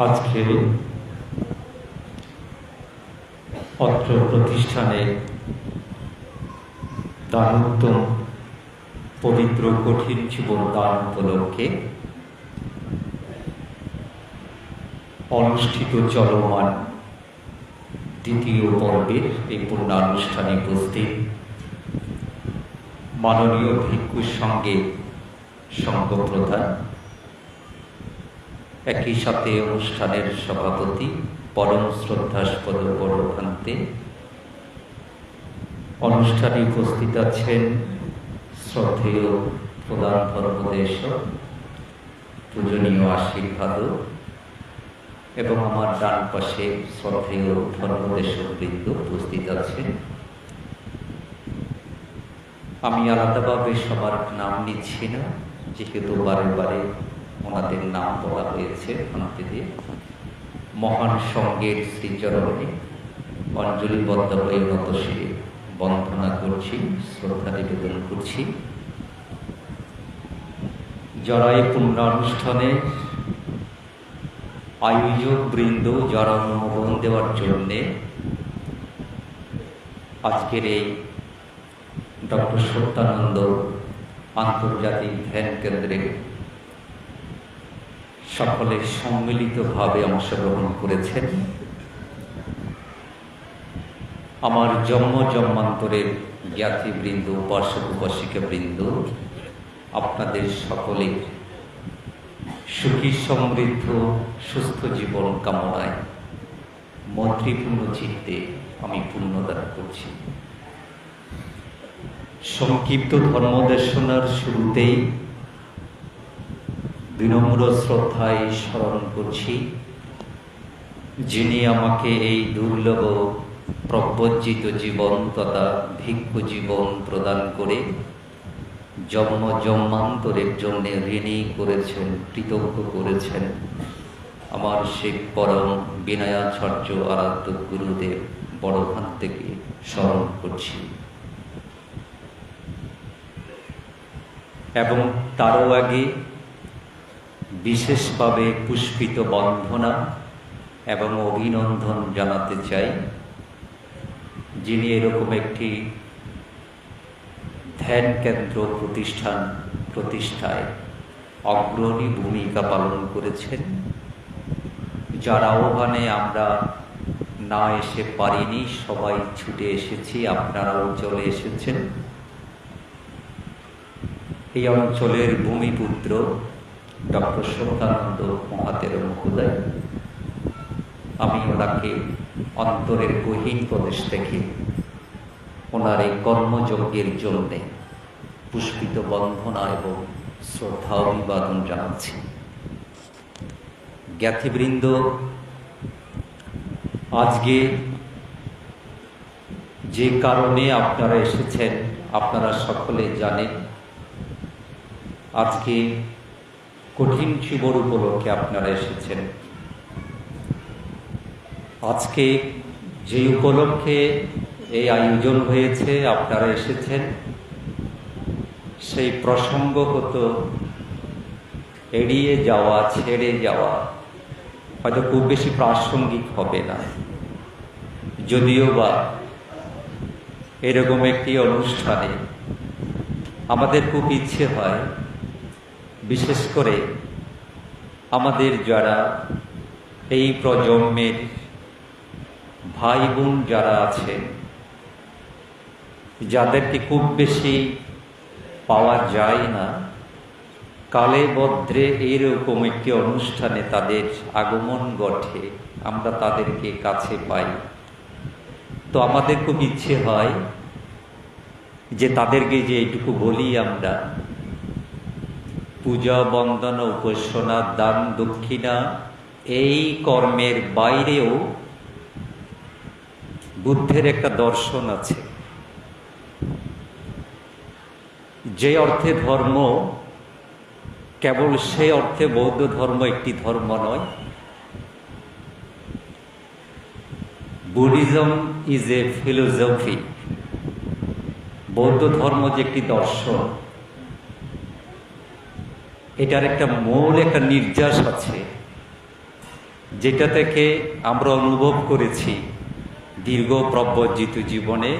আজকে অত্র প্রতিষ্ঠানে দানোত্তম পবিত্র কঠিন জীবন দান উপলক্ষে অনুষ্ঠিত চলমান দ্বিতীয় পর্বের এই পূর্ণানুষ্ঠানে উপস্থিত মাননীয় ভিক্ষুর সঙ্গে সংঘ প্রধান একই সাথে অনুষ্ঠানের সভাপতি পরম শ্রদ্ধাস্পদ বড়খান্তে অনুষ্ঠানে উপস্থিত আছেন শ্রদ্ধেয় প্রধান ধর্মদেশ পূজনীয় আশীর্বাদ এবং আমার ডান পাশে শ্রদ্ধেয় ধর্মদেশ বৃন্দ উপস্থিত আছেন। আমি আলাদাভাবে সবার নাম নিচ্ছি না, যেহেতু বারে বারে ওনাদের নাম বলা হয়েছে ভাঙতে দিয়ে। মহান সঙ্গের শ্রীচরণে অঞ্জলিবদ্ধ হয়ে নতশিরে বন্দনা করছি, শ্রদ্ধা নিবেদন করছি। যারা এই পুণ্যানুষ্ঠানে আয়োজক বৃন্দ যারা অনুমোদন দেওয়ার জন্যে আজকের এই ডক্টর সত্যানন্দ আন্তর্জাতিক ধ্যান কেন্দ্রে সকলে সম্মিলিতভাবে অংশগ্রহণ করেছেন। আমার জন্ম জন্মান্তরের জ্ঞাতিবৃন্দ, উপাসক, উপাসিকা বৃন্দ, আপনাদের সকলে সুখী, সমৃদ্ধ, সুস্থ জীবন কামনায় মন্ত্রীপূর্ণ চিত্তে আমি পুণ্যদান করছি। সংক্ষিপ্ত ধর্মদেশনার শুরুতেই বিনম্র শ্রদ্ধায় স্মরণ করছি, যিনি আমাকে এই দুর্লভ প্রব্রজিত জীবন তথা ভিক্ষু জীবন প্রদান করে জন্ম জন্মান্তরের জন্য ঋণী করেছেন, কৃতজ্ঞ করেছেন। আমার সে পরম বিনয়াচার্য আরাধ্য গুরুদেব বড়খান থেকে স্মরণ করছি। এবং তারও আগে বিশেষভাবে পুষ্পিত বন্ধনা এবং অভিনন্দন জানাতে চাই, যিনি এরকম একটি ধ্যান কেন্দ্র প্রতিষ্ঠান, প্রতিষ্ঠায় অগ্রণী ভূমিকা পালন করেছেন। যার আহ্বানে আমরা না এসে পারিনি, সবাই ছুটে এসেছি, আপনারাও চলে এসেছেন। এই অঞ্চলের ভূমিপুত্র ডক্টর সত্যানন্দ মহাতের মহোদয় আমি ওনাকে অন্তরের গহীন প্রদেশ থেকে ওনার এই কর্মযজ্ঞের জন্যে পুষ্পিত বন্ধনা এবং শ্রদ্ধা অভিবাদন জানাচ্ছি। জ্ঞাতিবৃন্দ, আজকে যে কারণে আপনারা এসেছেন, আপনারা সকলে জানেন, আজকে কঠিন শিবর উপলক্ষে আপনারা এসেছেন। আজকে যে উপলক্ষে এই আয়োজন হয়েছে, আপনারা এসেছেন, সেই প্রসঙ্গগত এড়িয়ে যাওয়া, ছেড়ে যাওয়া। হয়তো খুব বেশি প্রাসঙ্গিক হবে না। যদিও বা এরকম একটি অনুষ্ঠানে আমাদের খুব ইচ্ছে হয় বিশেষ করে আমাদের যারা এই প্রজন্মের ভাই বোন যারা আছে, যাদেরকে খুব বেশি পাওয়া যায় না, কালে বদ্রে এইরকম একটি অনুষ্ঠানে তাদের আগমন ঘটে, আমরা তাদেরকে কাছে পাই। তো আমাদের খুব ইচ্ছে হয় যে তাদেরকে যে এইটুকু বলি আমরা পূজা বন্দন উপাসনা, দান দক্ষিণা, এই কর্মের বাইরেও বুদ্ধের একটা দর্শন আছে। যে অর্থে ধর্ম, কেবল সেই অর্থে বৌদ্ধ ধর্ম একটি ধর্ম নয়। বুদ্ধিজম ইজ এ ফিলোসফি বৌদ্ধ ধর্ম যে একটি দর্শন এটার একটা মূল একটা নির্যাস আছে, যেটা থেকে আমরা অনুভব করেছি দীর্ঘ প্রব্রজিত জীবনে,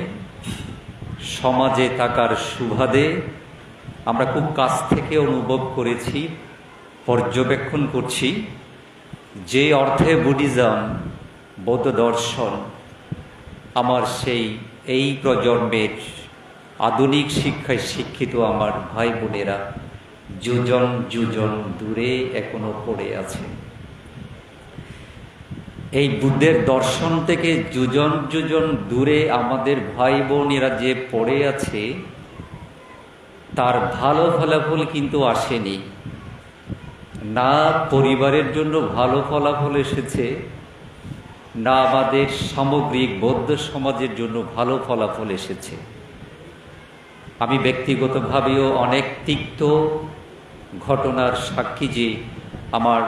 সমাজে থাকার সুবাদে আমরা খুব কাছ থেকে অনুভব করেছি, পর্যবেক্ষণ করছি যে অর্থে বুদ্ধিজম বৌদ্ধ দর্শন আমার সেই এই প্রজন্মের আধুনিক শিক্ষায় শিক্ষিত আমার ভাই বোনেরা যুজন যুজন দূরে এখনও পড়ে আছে। এই বুদ্ধের দর্শন থেকে যুজন যুজন দূরে আমাদের ভাই বোনেরা যে পড়ে আছে, তার ভালো ফলাফল কিন্তু আসেনি। না পরিবারের জন্য ভালো ফলাফল এসেছে, না আমাদের সামগ্রিক বৌদ্ধ সমাজের জন্য ভালো ফলাফল এসেছে। আমি ব্যক্তিগতভাবেও অনেক তিক্ত ঘটনার সাক্ষী যে আমার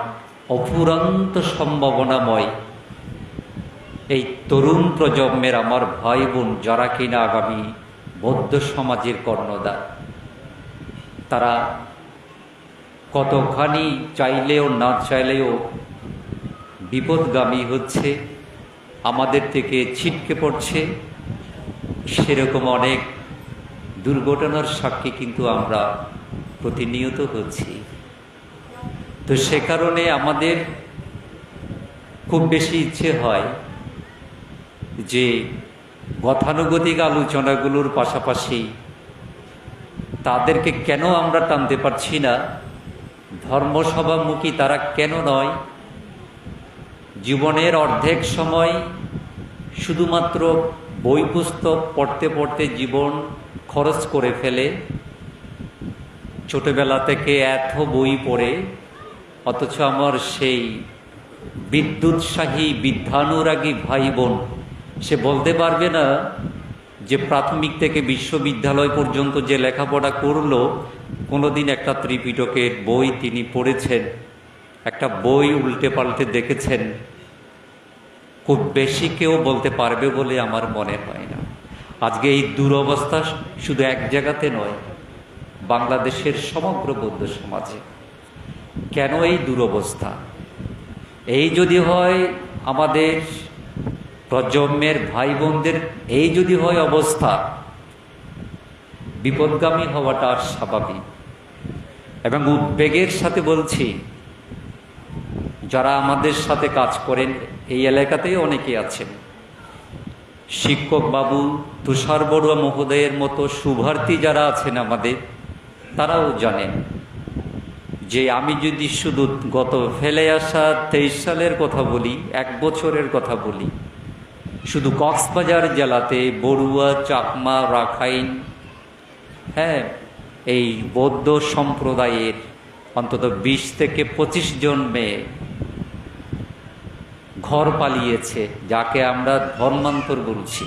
অফুরন্ত সম্ভাবনাময় এই তরুণ প্রজন্মের আমার ভাই বোন যারা কিনা আগামী বৌদ্ধ সমাজের কর্ণদা তারা কতখানি চাইলেও না চাইলেও বিপদগামী হচ্ছে, আমাদের থেকে ছিটকে পড়ছে, সেরকম অনেক দুর্ঘটনার সাক্ষী কিন্তু আমরা প্রতিনিয়ত হচ্ছি। তো সে কারণে আমাদের খুব বেশি ইচ্ছে হয় যে গতানুগতিক আলোচনাগুলোর পাশাপাশি তাদেরকে কেন আমরা টানতে পারছি না, ধর্মসভামুখী তারা কেন নয়, জীবনের অর্ধেক সময় শুধুমাত্র বই পুস্তক পড়তে পড়তে জীবন খরচ করে ফেলে ছোটবেলা থেকে এত বই পড়ে, অথচ আমার সেই বিদ্যুৎসাহী বিদ্যানুরাগী ভাই বোন সে বলতে পারবে না যে প্রাথমিক থেকে বিশ্ববিদ্যালয় পর্যন্ত যে লেখাপড়া করল, কোনোদিন একটা ত্রিপিটকের বই তিনি পড়েছেন, একটা বই উল্টে পাল্টে দেখেছেন। খুব বেশি কেউ বলতে পারবে বলে আমার মনে হয় না। আজকে এই দুরবস্থা শুধু এক জায়গাতে নয় বাংলাদেশের সমগ্র বৌদ্ধ সমাজে। কেন এই দুরবস্থা? এই যদি হয় আমাদের প্রজন্মের ভাই বোনদের এই যদি হয় অবস্থা, বিপদগামী হওয়াটা আর স্বাভাবিক। এবং উদ্বেগের সাথে বলছি, যারা আমাদের সাথে কাজ করেন, এই এলাকাতেই অনেকে আছেন। শিক্ষক বাবু, তুষার বড়ুয়া মহোদয়ের মতো শুভার্থী যারা আছেন আমাদের তারাও জানেন যে আমি যদি শুধু গত ফেলে আসা তেইশ সালের কথা বলি, এক বছরের কথা বলি, শুধু কক্সবাজার জেলাতে বড়ুয়া, চাকমা, রাখাইন হ্যাঁ এই বৌদ্ধ সম্প্রদায়ের অন্তত বিশ থেকে পঁচিশ জন মেয়ে ঘর পালিয়েছে, যাকে আমরা ধর্মান্তর বলছি।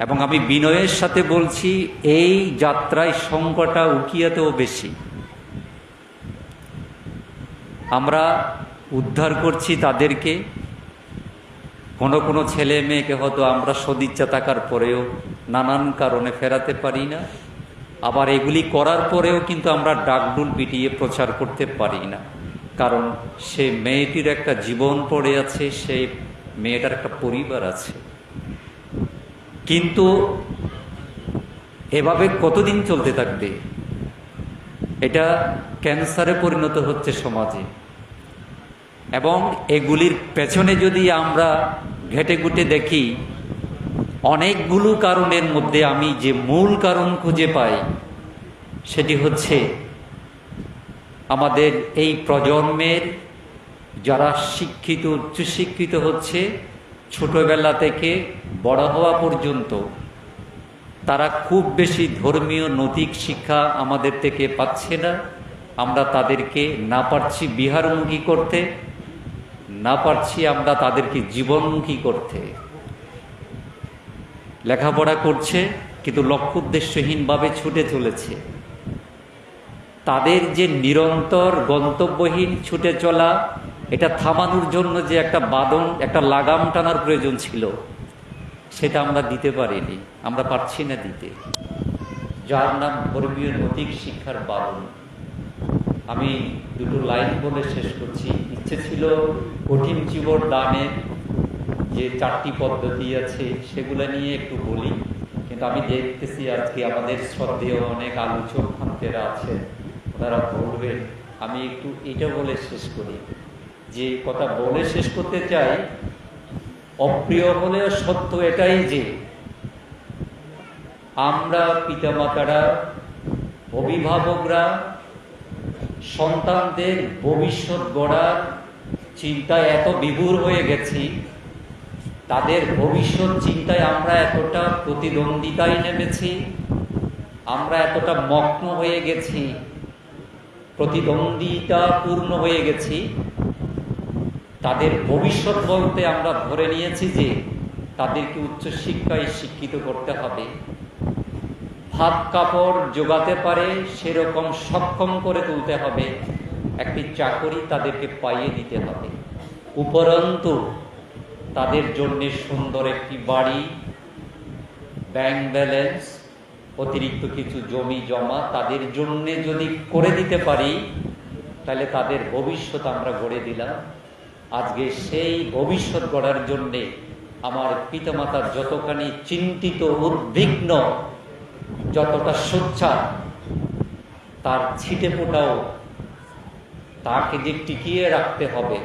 এবং আমি বিনয়ের সাথে বলছি, এই যাত্রায় সংখ্যাটা উকিয়াতেও বেশি। আমরা উদ্ধার করছি তাদেরকে। কোনো কোনো ছেলে মেয়েকে হয়তো আমরা সদিচ্ছা থাকার পরেও নানান কারণে ফেরাতে পারি না। আবার এগুলি করার পরেও কিন্তু আমরা ডাকডুল পিটিয়ে প্রচার করতে পারি না। কারণ সে মেয়েটির একটা জীবন পড়ে আছে সেই মেয়েটার একটা পরিবার আছে। কিন্তু এভাবে কতদিন চলতে থাকবে? এটা ক্যান্সারে পরিণত হচ্ছে সমাজে। এবং এগুলির পেছনে যদি আমরা ঘেটে ঘুটে দেখি, অনেকগুলো কারণের মধ্যে আমি যে মূল কারণ খুঁজে পাই, সেটি হচ্ছে আমাদের এই প্রজন্মের যারা শিক্ষিত, উচ্চশিক্ষিত হচ্ছে ছোটবেলা থেকে বড় হওয়া পর্যন্ত তারা খুব বেশি ধর্মীয় নৈতিক শিক্ষা আমাদের থেকে পাচ্ছে না। আমরা তাদেরকে না পারছি বিহারমুখী করতে, না পারছি আমরা তাদেরকে জীবনমুখী করতে। লেখাপড়া করছে, কিন্তু লক্ষ্য উদ্দেশ্যহীনভাবে ছুটে চলেছে। তাদের যে নিরন্তর গন্তব্যহীন ছুটে চলা এটা থামানোর জন্য যে একটা বাদন একটা লাগাম টানার প্রয়োজন ছিল, সেটা আমরা দিতে পারিনি। আমরা পারছি না দিতে। যার নাম ধর্মীয় নৈতিক শিক্ষার বাদন আমি দুটো লাইন বলে শেষ করছি। ইচ্ছে ছিল কঠিন জীবন দানের যে চারটি পদ্ধতি আছে, সেগুলো নিয়ে একটু বলি। কিন্তু আমি দেখতেছি আজকে আমাদের শ্রদ্ধেয় অনেক আলোচক ভান্তেরা আছে ওনারা বলবেন, আমি একটু এটা বলে শেষ করি। যে কথা বলে শেষ করতে চাই, অপ্রিয় হলেও সত্য এটাই যে, আমরা পিতামাতারা, অভিভাবকরা, সন্তানদের ভবিষ্যৎ গড়ার চিন্তায় এত বিভুর হয়ে গেছি, তাদের ভবিষ্যৎ চিন্তায় আমরা এতটা প্রতিদ্বন্দ্বিতায় নেমেছি, আমরা এতটা মগ্ন হয়ে গেছি প্রতিদ্বন্দ্বিতা পূর্ণ হয়ে গেছি তাদের ভবিষ্যৎ বলতে আমরা ধরে নিয়েছি যে তাদেরকে উচ্চশিক্ষায় শিক্ষিত করতে হবে। ভাত কাপড় যোগাতে পারে, সেরকম সক্ষম করে তুলতে হবে। একটি চাকরি তাদেরকে পাইয়ে দিতে হবে। উপরন্তু, তাদের জন্য সুন্দর একটি বাড়ি, ব্যাংক ব্যালেন্স, অতিরিক্ত কিছু জমি জমা তাদের জন্যে যদি করে দিতে পারি, তাহলে তাদের ভবিষ্যৎ আমরা গড়ে দিলাম। আজকে সেই ভবিষ্যৎ গড়ার জন্যে আমার পিতামাতা যতখানি চিন্তিত, উদ্বিগ্ন, যতটা সোচ্ছা তার ছিটে ফোটাও তাকে যে টিকিয়ে রাখতে হবে।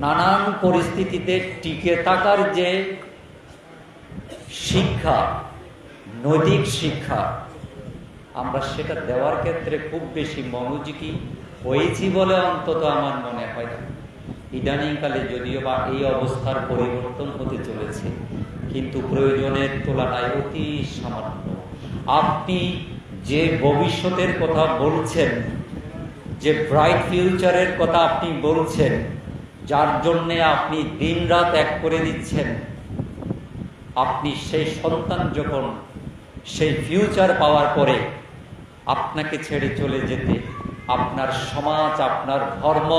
নানান পরিস্থিতিতে টিকে থাকার যে শিক্ষা, নৈতিক শিক্ষা, আমরা সেটা দেওয়ার ক্ষেত্রে খুব বেশি মনোযোগী হয়েছি বলে অন্তত আমার মনে হয় না। ইদানিংকালে যদিও বা এই অবস্থার পরিবর্তন হতে চলেছে, কিন্তু প্রয়োজনের তুলনায় অতি সামান্য। আপনি যে ভবিষ্যতের কথা বলছেন, যে ব্রাইট ফিউচারের কথা আপনি বলছেন, যার জন্যে আপনি দিন রাত এক করে দিচ্ছেন, আপনি সেই সন্তান যখন সেই ফিউচার পাওয়ার পরে আপনাকে ছেড়ে চলে যেতে আপনার সমাজ, আপনার ধর্ম,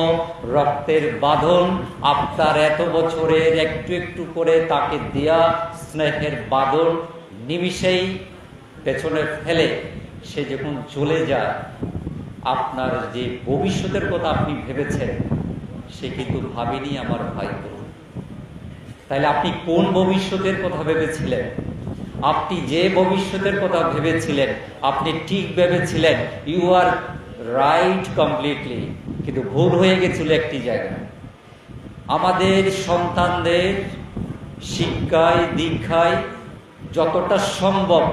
রক্তের বাঁধন, আপনার এত বছরের একটু একটু করে তাকে দেয়া স্নেহের বাঁধন নিমিষেই পেছনে ফেলে সে যখন চলে যায়, আপনার যে ভবিষ্যতের কথা আপনি ভেবেছেন, সে কিন্তু ভাবেনি আমার ভাই বোন। তাহলে আপনি কোন ভবিষ্যতের কথা ভেবেছিলেন? আপনি যে ভবিষ্যতের কথা ভেবেছিলেন, আপনি ঠিক ভেবেছিলেন ইউ আর রাইট কমপ্লিটলি কিন্তু ভুল হয়ে গেছিল একটি জায়গায়। আমাদের সন্তানদের শিক্ষায়, দীক্ষায় যতটা সম্ভব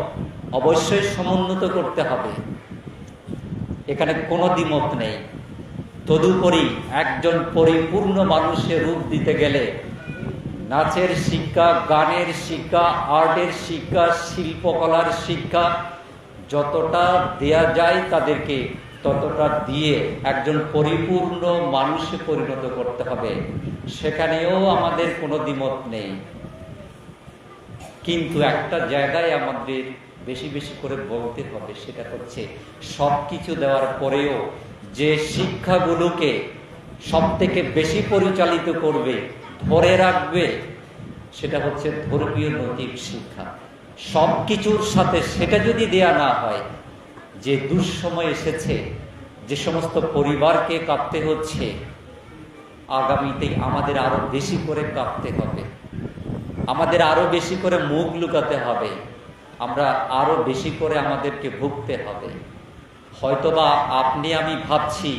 অবশ্যই সমুন্নত করতে হবে। এখানে কোনো দ্বিমত নেই। তদুপরি একজন পরিপূর্ণ মানুষের রূপ দিতে গেলে নাচের শিক্ষা, গানের শিক্ষা, আর্টের শিক্ষা, শিল্পকলার শিক্ষা যতটা দেয়া যায় তাদেরকে ততটা দিয়ে একজন পরিপূর্ণ মানুষে পরিণত করতে হবে। সেখানেও আমাদের কোনো দ্বিমত নেই। কিন্তু একটা জায়গায় আমাদের বেশি বেশি করে বলতে হবে, সেটা হচ্ছে সব কিছু দেওয়ার পরেও যে শিক্ষাগুলোকে সব থেকে বেশি পরিচালিত করবে, ধরে রাখবে, সেটা হচ্ছে ধর্মীয় নৈতিক শিক্ষা। সব কিছুর সাথে সেটা যদি দেয়া না হয় যে দুঃসময় এসেছে, যে সমস্ত পরিবারকে কাঁপতে হচ্ছে, আগামীতে আমাদের আরও বেশি করে কাঁপতে হবে। আমাদের আরও বেশি করে মুখ লুকাতে হবে। আমরা আরও বেশি করে আমাদেরকে ভুগতে হবে। হয়তোবা আপনি, আমি ভাবছি,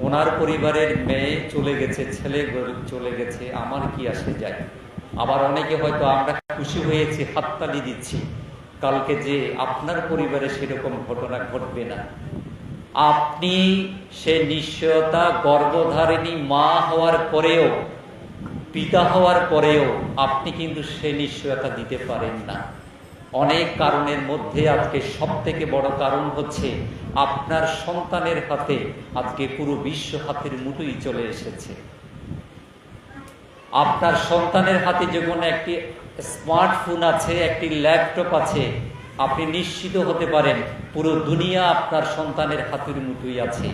ওনার পরিবারের মেয়ে চলে গেছে, ছেলে চলে গেছে, আমার কি আসে যায়? আবার অনেকে হয়তো আমরা খুশি হয়েছি, হাততালি দিচ্ছি। কালকে যে আপনার পরিবারে সেরকম ঘটনা ঘটবে না। আপনি সে নিশ্চয়তা গর্ভধারিণী মা হওয়ার পরেও, পিতা হওয়ার পরেও আপনি কিন্তু সে নিশ্চয়তা দিতে পারেন না। অনেক কারণের মধ্যে আজকে সব থেকে বড় কারণ হচ্ছে আপনার সন্তানের হাতে আজকে পুরো বিশ্ব হাতের মুঠোই চলে এসেছে। আপনার সন্তানের হাতে যখন একটি স্মার্টফোন আছে, একটি ল্যাপটপ আছে, আপনি নিশ্চিত হতে পারেন পুরো দুনিয়া আপনার সন্তানের হাতের মুঠোই আছে।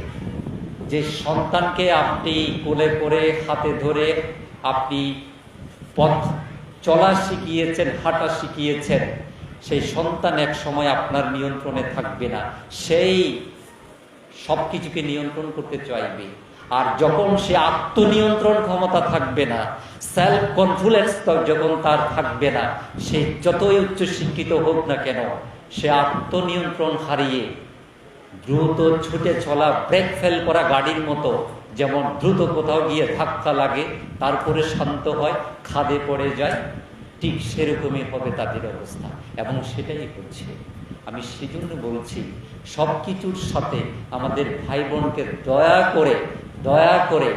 যে সন্তানকে আপনি কোলে করে, হাতে ধরে আপনি পথ চলা শিখিয়েছেন, হাঁটা শিখিয়েছেন, সেই সন্তান এক সময় আপনার নিয়ন্ত্রণে থাকবে না। সেই সব কিছুকে নিয়ন্ত্রণ করতে চাইবে। আর যখন সে আত্মনিয়ন্ত্রণ ক্ষমতা থাকবে না সেলফ কনফিডেন্স যখন তার থাকবে না, সে যতই উচ্চ শিক্ষিত হোক না কেন, সে আত্মনিয়ন্ত্রণ হারিয়ে দ্রুত ছুটে চলা ব্রেক ফেল করা গাড়ির মতো যেমন দ্রুত কোথাও গিয়ে ধাক্কা লাগে, তারপরে শান্ত হয়, খাদে পড়ে যায়, ঠিক সেরকমই হবে তাদের অবস্থা এবং সেটাই হচ্ছে। আমি সেজন্য বলছি সব কিছুর সাথে আমাদের ভাই বোনকে দয়া করে দয়া করে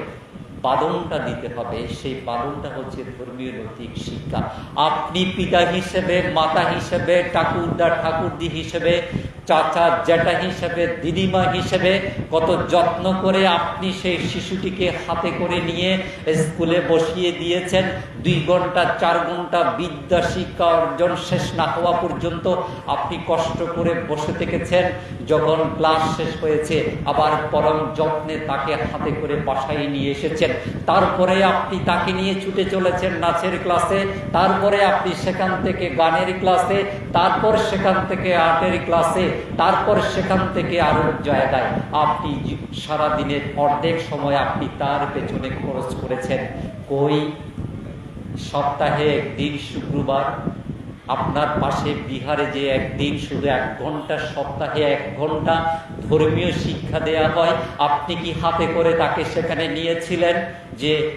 বাদনটা দিতে হবে। সেই বাদনটা হচ্ছে ধর্মীয় নৈতিক শিক্ষা। আপনি পিতা হিসেবে, মাতা হিসেবে, ঠাকুরদা, ঠাকুরদি হিসেবে চাচা জ্যাঠা হিসেবে, দিদিমা হিসেবে কত যত্ন করে আপনি সেই শিশুটিকে হাতে করে নিয়ে স্কুলে বসিয়ে দিয়েছেন। দুই ঘণ্টা, চার ঘণ্টা বিদ্যা শিক্ষা অর্জন শেষ না হওয়া পর্যন্ত আপনি কষ্ট করে বসে থেকেছেন। যখন ক্লাস শেষ হয়েছে, আবার পরম যত্নে তাকে হাতে করে বাসায় নিয়ে এসেছেন। তারপরে আপনি তাকে নিয়ে ছুটে চলেছেন নাচের ক্লাসে। তারপরে আপনি সেখান থেকে গানের ক্লাসে। তারপর সেখান থেকে আর্টের ক্লাসে। তারপর সেখান থেকে আরও জায়গায় আপনি সারা দিনের অর্ধেক সময় আপনি তার পেছনে খরচ করেছেন। কই? সপ্তাহে একদিন শুক্রবার। আপনার পাশে বিহারে যে একদিন শুধু এক ঘণ্টা, সপ্তাহে এক ঘণ্টা ধর্মীয় শিক্ষা দেয়া হয়। আপনি কি হাতে করে তাকে সেখানে নিয়েছিলেন? যে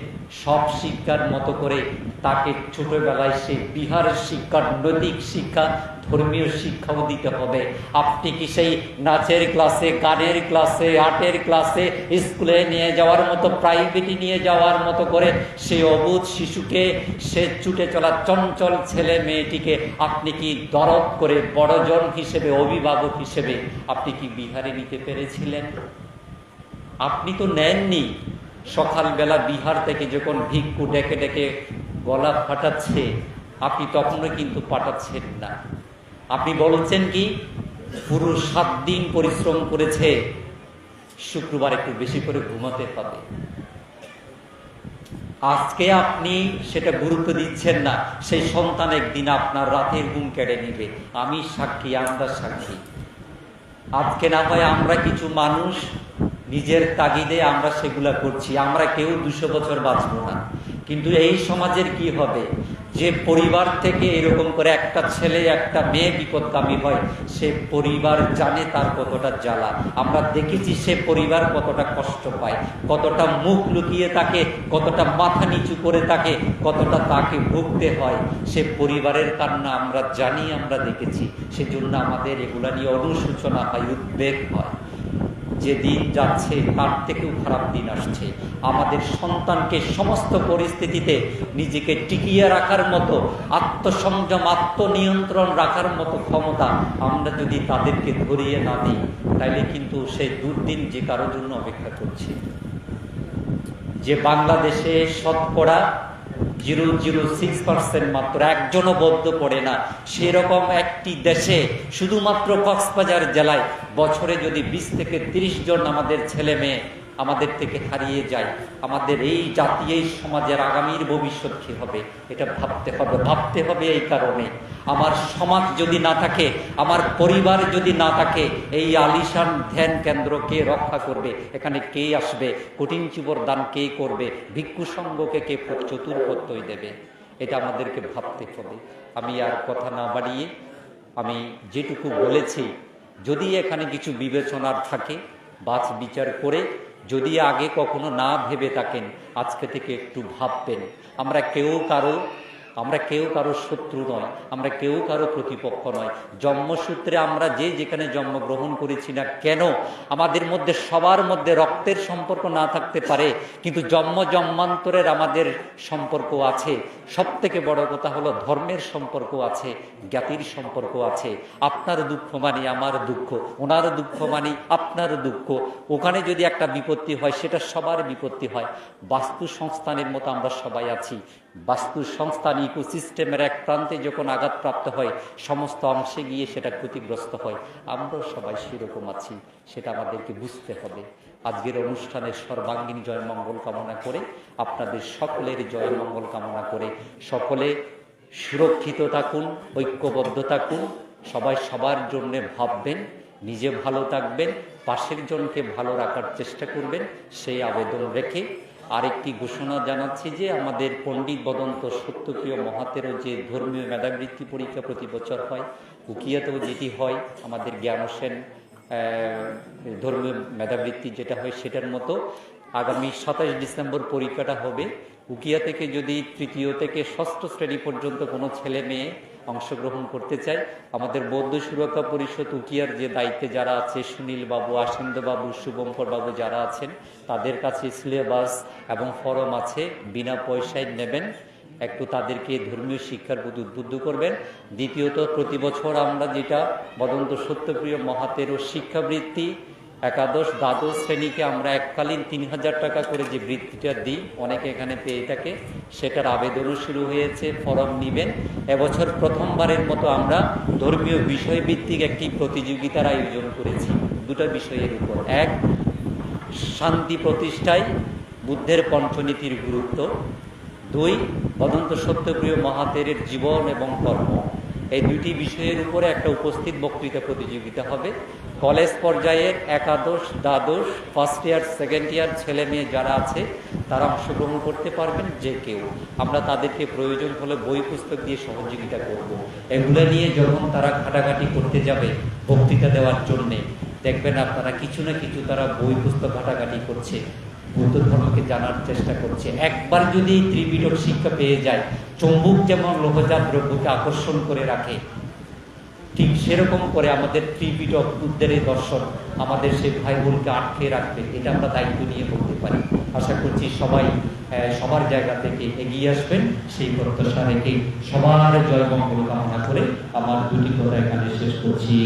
সব শিক্ষার মতো করে তাকে ছোটবেলায় সেই বিহারের শিক্ষার নৈতিক শিক্ষা ধর্মীয় শিক্ষাও দিতে হবে। আপনি কি সেই নাচের ক্লাসে, গানের ক্লাসে, আর্টের ক্লাসে স্কুলে নিয়ে যাওয়ার মতো প্রাইভেটে নিয়ে যাওয়ার মতো করে সেই অবুধ শিশুকে, সে ছুটে চলা চঞ্চল ছেলে মেয়েটিকে আপনি কি দরদ করে বড়জন হিসেবে, অভিভাবক হিসেবে আপনি কি বিহারে নিতে পেরেছিলেন? আপনি তো নেননি। সকালবেলা বিহার থেকে যখন ভিক্ষু ডেকে ডেকে গলা ফাটাচ্ছে, আপনি তখনও কিন্তু পাঠাচ্ছেন না। আপনি বলছেন কি, পুরো সাত দিন পরিশ্রম করেছে, শুক্রবার একটু বেশি করে ঘুমাতে হবে। আজকে আপনি সেটা গুরুত্ব দিচ্ছেন না, সেই সন্তান একদিন আপনার রাতের ঘুম কেড়ে নিবে। আমি সাক্ষী, আমরা সাক্ষী। আজকে না হয় আমরা কিছু মানুষ, নিজের তাগিদে আমরা সেগুলা করছি, আমরা কেউ দুশো বছর বাঁচবো না। কিন্তু এই সমাজের কি হবে? যে পরিবার থেকে এরকম করে একটা ছেলে, একটা মেয়ে বিপদকামী হয়, সে পরিবার জানে তার কতটা জ্বালা। আমরা দেখেছি সে পরিবার কতটা কষ্ট পায়, কতটা মুখ লুকিয়ে তাকে কতটা মাথা নিচু করে তাকে কতটা তাকে ভুগতে হয়। সে পরিবারের কান্না আমরা জানি, আমরা দেখেছি। সেজন্য আমাদের এগুলা নিয়ে অনুশোচনা হয়, উদ্বেগ হয়। যে দিন যাচ্ছে, তার থেকেও খারাপ দিন আসছে। আমাদের সন্তানকে সমস্ত পরিস্থিতিতে নিজেকে টিকিয়ে রাখার মতো, আত্মসংযম, আত্মনিয়ন্ত্রণ রাখার মতো ক্ষমতা আমরা যদি তাদেরকে ধরিয়ে না দিই, তাইলে কিন্তু সেই দুর্দিন যে কারোর জন্য অপেক্ষা করছে। যে বাংলাদেশে শতকরা জিরো জিরো সিক্স পার্সেন্ট মাত্র, একজনও বদ্ধ পড়ে না। সেরকম একটি দেশে শুধুমাত্র কক্সবাজার জেলায় বছরে যদি বিশ থেকে তিরিশ জন আমাদের ছেলে মেয়ে আমাদের থেকে হারিয়ে যায়। আমাদের এই জাতি, এই সমাজের আগামীর ভবিষ্যৎ কি হবে? এটা ভাবতে হবে ভাবতে হবে এই কারণে। আমার সমাজ যদি না থাকে, আমার পরিবার যদি না থাকে, এই আলিশান ধ্যান কেন্দ্র কে রক্ষা করবে? এখানে কে আসবে? কঠিন চিবর দান কে করবে? ভিক্ষু সঙ্গকে কে চতুর্পত্যই দেবে? এটা আমাদেরকে ভাবতে হবে। আমি আর কথা না বাড়িয়ে, আমি যেটুকু বলেছি, যদি এখানে কিছু বিবেচনার থাকে, বাছ বিচার করে যদি আগে কখনো না ভেবে থাকেন আজকে থেকে একটু ভাববেন। আমরা কেউ কারও আমরা কেউ কারও শত্রু নয়, আমরা কেউ কারও প্রতিপক্ষ নয়। জন্মসূত্রে আমরা যে যেখানে জন্মগ্রহণ করেছি না কেন, আমাদের মধ্যে সবার মধ্যে রক্তের সম্পর্ক না থাকতে পারে, কিন্তু জন্ম জন্মান্তরের আমাদের সম্পর্ক আছে। সব থেকে বড় কথা হলো ধর্মের সম্পর্ক আছে, জ্ঞাতির সম্পর্ক আছে। আপনার দুঃখ মানি আমার দুঃখ, ওনার দুঃখ মানি আপনার দুঃখ। ওখানে যদি একটা বিপত্তি হয়, সেটা সবার বিপত্তি হয়। বাস্তু সংস্থানের মতো আমরা সবাই আছি। বাস্তু সংস্থান ইকোসিস্টেমের এক প্রান্তে যখন আঘাতপ্রাপ্ত হয়, সমস্ত অংশে গিয়ে সেটা ক্ষতিগ্রস্ত হয়। আমরাও সবাই সেরকম আছি, সেটা আমাদেরকে বুঝতে হবে। আজকের অনুষ্ঠানের সর্বাঙ্গীন জয়মঙ্গল কামনা করে, আপনাদের সকলের জয়মঙ্গল কামনা করে। সকলে সুরক্ষিত থাকুন, ঐক্যবদ্ধ থাকুন, সবাই সবার জন্যে ভাববেন, নিজে ভালো থাকবেন, পাশের জনকে ভালো রাখার চেষ্টা করবেন, সেই আবেদন রেখে আরেকটি ঘোষণা জানাচ্ছি যে আমাদের পণ্ডিত বদন্ত সত্যপ্রিয় মহাতেরও যে ধর্মীয় মেধাবৃত্তি পরীক্ষা প্রতি বছর হয় উকিয়াতেও যেটি হয়, আমাদের জ্ঞান সেন ধর্মীয় মেধাবৃত্তি যেটা হয় সেটার মতো আগামী সাতাশ ডিসেম্বর পরীক্ষাটা হবে। উকিয়া থেকে যদি তৃতীয় থেকে ষষ্ঠ শ্রেণি পর্যন্ত কোনো ছেলে মেয়ে অংশগ্রহণ করতে চাই। আমাদের বৌদ্ধ সুরক্ষা পরিষদ উকিয়ার যে দায়িত্বে যারা আছে, সুনীল বাবু আসেন্দ্র বাবু, শুভঙ্কর বাবু যারা আছেন, তাদের কাছে সিলেবাস এবং ফরম আছে। বিনা পয়সায় নেবেন। একটু তাদেরকে ধর্মীয় শিক্ষার প্রতি উদ্বুদ্ধ করবেন। দ্বিতীয়ত, প্রতি বছর আমরা যেটা বদন্ত সত্যপ্রিয় মহাতেরও শিক্ষাবৃত্তি একাদশ দ্বাদশ শ্রেণীকে আমরা এককালীন তিন হাজার টাকা করে যে বৃত্তিটা দিই, অনেকে এখানে পেয়ে থাকে, সেটার আবেদনও শুরু হয়েছে, ফরম নিবেন। এবছর প্রথমবারের মতো আমরা ধর্মীয় বিষয়ভিত্তিক একটি প্রতিযোগিতার আয়োজন করেছি, দুটো বিষয়ের উপর। এক, শান্তি প্রতিষ্ঠায় বুদ্ধের কণ্ঠনীতির গুরুত্ব। দুই, অনন্ত সত্যপ্রিয় মহাতেরের জীবন এবং কর্ম। এই দুটি বিষয়ের উপরে একটা উপস্থিত বক্তৃতা প্রতিযোগিতা হবে। কলেজ পর্যায়ের একাদশ, দ্বাদশ ফার্স্ট ইয়ার সেকেন্ড ইয়ার ছেলে মেয়ে যারা আছে, তারা অংশগ্রহণ করতে পারবেন যে কেউ। আমরা তাদেরকে প্রয়োজন হলে বই পুস্তক দিয়ে সহযোগিতা করব। এগুলো নিয়ে যখন তারা ঘাটাঘাটি করতে যাবে বক্তৃতা দেওয়ার জন্যে, দেখবেন আপনারা কিছু না কিছু তারা বই পুস্তক ঘাটাঘাটি করছে। বৌদ্ধ ধর্মকে জানার চেষ্টা করছে। একবার যদি ত্রিপিটক শিক্ষা পেয়ে যায়, চম্বুক যেমন লোহজাত দ্রব্যকে আকর্ষণ করে রাখে, ঠিক সেরকম করে আমাদের ত্রিপিটক বুদ্ধের এই দর্শন আমাদের সেই ভাই বোনকে আটকে রাখবে, এটা আমরা দায়িত্ব নিয়ে বলতে পারি। আশা করছি সবাই সবার জায়গা থেকে এগিয়ে আসবেন। সেই প্রত্যাশা রেখে সবার জয় মঙ্গল কামনা করে আমার দুটি কথা এখানে শেষ করছি।